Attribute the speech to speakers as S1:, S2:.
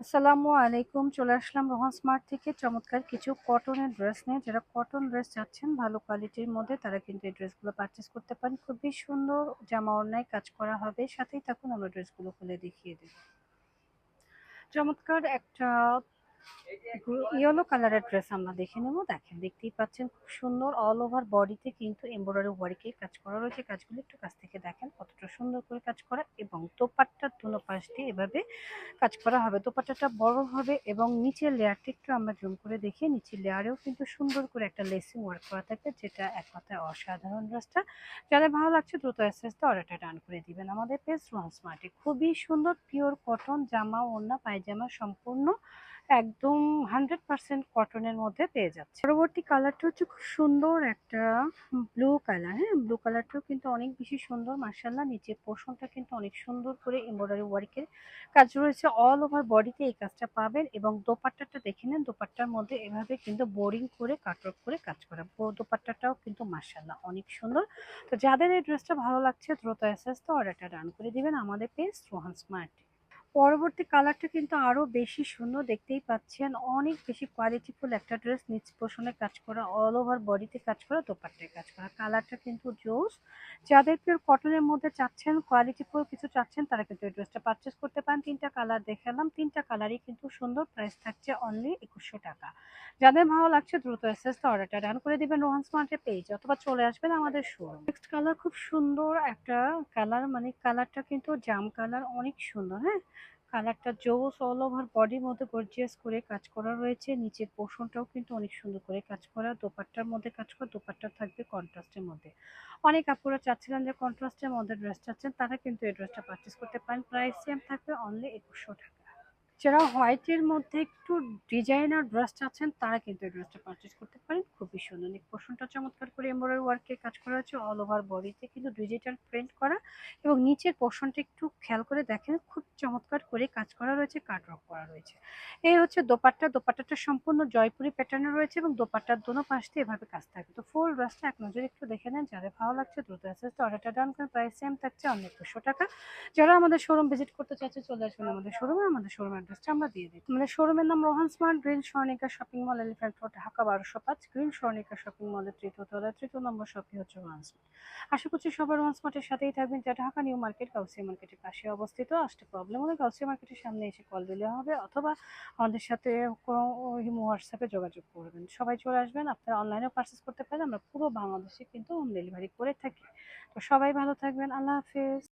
S1: আসসালামু আলাইকুম। চলে আসলাম রোহান স্মার্ট থেকে। চমৎকার কিছু কটনের ড্রেস নিয়ে। যারা কটন ড্রেস চাচ্ছেন, ভালো কোয়ালিটির মধ্যে তারা কিন্তু এই ড্রেসগুলো পারচেস করতে পারেন। খুবই সুন্দর জামা অন্যায় কাজ করা হবে। সাথেই তখন আমরা ড্রেসগুলো খুলে দেখিয়ে দেব। চমৎকার একটা ইয়েলো কালারের ড্রেস আমরা দেখে নেব। দেখেন, দেখতেই পাচ্ছেন খুব সুন্দর অল ওভার বডিতে কিন্তু এমব্রয়ডারি ওয়ার্কে কাজ করা রয়েছে। কাজগুলো একটু কাছ থেকে দেখেন কতটা সুন্দর করে কাজ করা এবং দোপাট্টার দুনো পাশ দিয়ে এভাবে কাজ করা হবে। দোপাট্টাটা বড় হবে এবং নিচের লেয়ারটা একটু আমরা জুম করে দেখি। নিচের লেয়ারেও কিন্তু সুন্দর করে একটা লেসিং ওয়ার্ক করা থাকবে যেটা এক কথায় অসাধারণ ড্রেসটা যাদের ভালো লাগছে দ্রুত এসএসটা অর্ডারটা ডান করে দিবেন আমাদের পেজ ওয়ান স্মার্টে খুবই সুন্দর পিওর কটন জামা, ওড়না, পায়জামা সম্পূর্ণ একদম হান্ড্রেড পার্সেন্ট কটনের মধ্যে পেয়ে যাচ্ছে। পরবর্তী কালারটা হচ্ছে খুব সুন্দর একটা ব্লু কালার হ্যাঁ? ব্লু কালারটাও কিন্তু অনেক বেশি সুন্দর মার্শাল্লাহ নিচের পোর্শনটা কিন্তু অনেক সুন্দর করে এমব্রয়ডারি ওয়ার্কের কাজ রয়েছে। অল ওভার বডিতে এই কাজটা পাবেন এবং দোপাট্টাটা দেখে নেন। দোপাট্টার মধ্যে এভাবে কিন্তু বোরিং করে কাটওয়ার্ক করে কাজ করা। দোপাট্টাটাও কিন্তু মার্শাল্লাহ অনেক সুন্দর। তো যাদের এই ড্রেসটা ভালো লাগছে, দ্রুত এসএস তো অর্ডারটা রান করে দিবেন। আমাদের পেজ রোহান স্মার্ট পরবর্তী কালারটা কিন্তু আরও বেশি সুন্দর দেখতেই পাচ্ছেন। অনেক বেশি কোয়ালিটিফুল একটা ড্রেস নিচ পোষণে কাজ করা অল ওভার বডিতে কাজ করা, দোপাট্টায় কাজ করা। কালারটা কিন্তু জোস। যাদের পিওর কটনের মধ্যে চাচ্ছেন কোয়ালিটিফুল কিছু চাচ্ছেন, তারা কিন্তু এই ড্রেসটা পারচেস করতে পারেন। তিনটা কালার দেখালাম। তিনটা কালারই কিন্তু সুন্দর। প্রাইস থাকছে অনলি একুশশো টাকা। যাদের ভালো লাগছে, দ্রুত এসএস অর্ডারটা রান করে দিবেন রোহান স্মার্টের পেজ অথবা চলে আসবেন আমাদের শোরুম নেক্সট কালার খুব সুন্দর একটা কালার মানে কালারটা কিন্তু জাম কালার অনেক সুন্দর হ্যাঁ? কালারটা জোস অল ওভার বডির মধ্যে গর্জিয়াস করে কাজ করা রয়েছে। নিচের পোর্শনটাও কিন্তু অনেক সুন্দর করে কাজ করা। দোপাট্টার মধ্যে কাজ করা, দোপাট্টা থাকবে কন্ট্রাস্টের মধ্যে। অনেক আপুরা চাচ্ছিলেন যে কন্ট্রাস্টের মধ্যে ড্রেস চাচ্ছেন, তারা কিন্তু এই ড্রেসটা পারচেস করতে পারেন। প্রাইস সেম থাকবে অনলি একুশশো টাকা। যারা হোয়াইটের মধ্যে একটু ডিজাইনার ড্রেস চাচ্ছেন, তারা কিন্তু এই ড্রেসটা পারচেস করতে পারেন। খুবই সুন্দর। নেক পোর্শনটা চমৎকার করে এমব্রয়ডারি ওয়ার্কের কাজ করা হয়েছে অল ওভার বডিতে কিন্তু ডিজিটাল প্রিন্ট করা এবং নিচের পোর্শনটা একটু খেয়াল করে দেখেন, খুব চমৎকার করে কাজ করা রয়েছে কাট রক করা রয়েছে। এই হচ্ছে দোপাট্টা। দোপাট্টাটা সম্পূর্ণ জয়পুরি প্যাটার্নে রয়েছে এবং দোপাট্টার দোনো পাশ দিয়ে এভাবে কাজ থাকবে তো ফুল ড্রেসটা এক নজরে একটু দেখে নেন, যাদের ভালো লাগছে দ্রুত আস্তে আসতে অর্ডারটা ডান করেন প্রাইস সেম থাকছে অনেক দুশো টাকা। যারা আমাদের শোরুম ভিজিট করতে চাচ্ছে চলে আসবেন আমাদের শোরুমে আমাদের শোরুম অ্যাড্রেসটা আমরা দিয়ে দিই। আমাদের শোরুমের নাম Rohan smart green Swarnika shopping mall elephant road Dhaka বারোশো পাঁচ গ্রিন স্বর্ণিকা শপিং মলের তৃতীয় তলায় তৃতীয় নম্বর শপই হচ্ছে রোহান স্মার্ট আশা করছি সবার রোহান স্মার্টের সাথেই থাকবেন। যা ঢাকা নিউ মার্কেট কাউসিয়া মার্কেটের পাশে অবস্থিত। আসতে প্রবলেম হলে কাউসিয়া মার্কেটের সামনে এসে কল দিলে হবে অথবা আমাদের সাথে কোনো হোয়াটসঅ্যাপে যোগাযোগ করবেন। সবাই চলে আসবেন। আপনারা অনলাইনেও পারচেস করতে পারেন। আমরা পুরো বাংলাদেশে কিন্তু হোম ডেলিভারি করে থাকি। তো সবাই ভালো থাকবেন। আল্লাহ হাফেজ।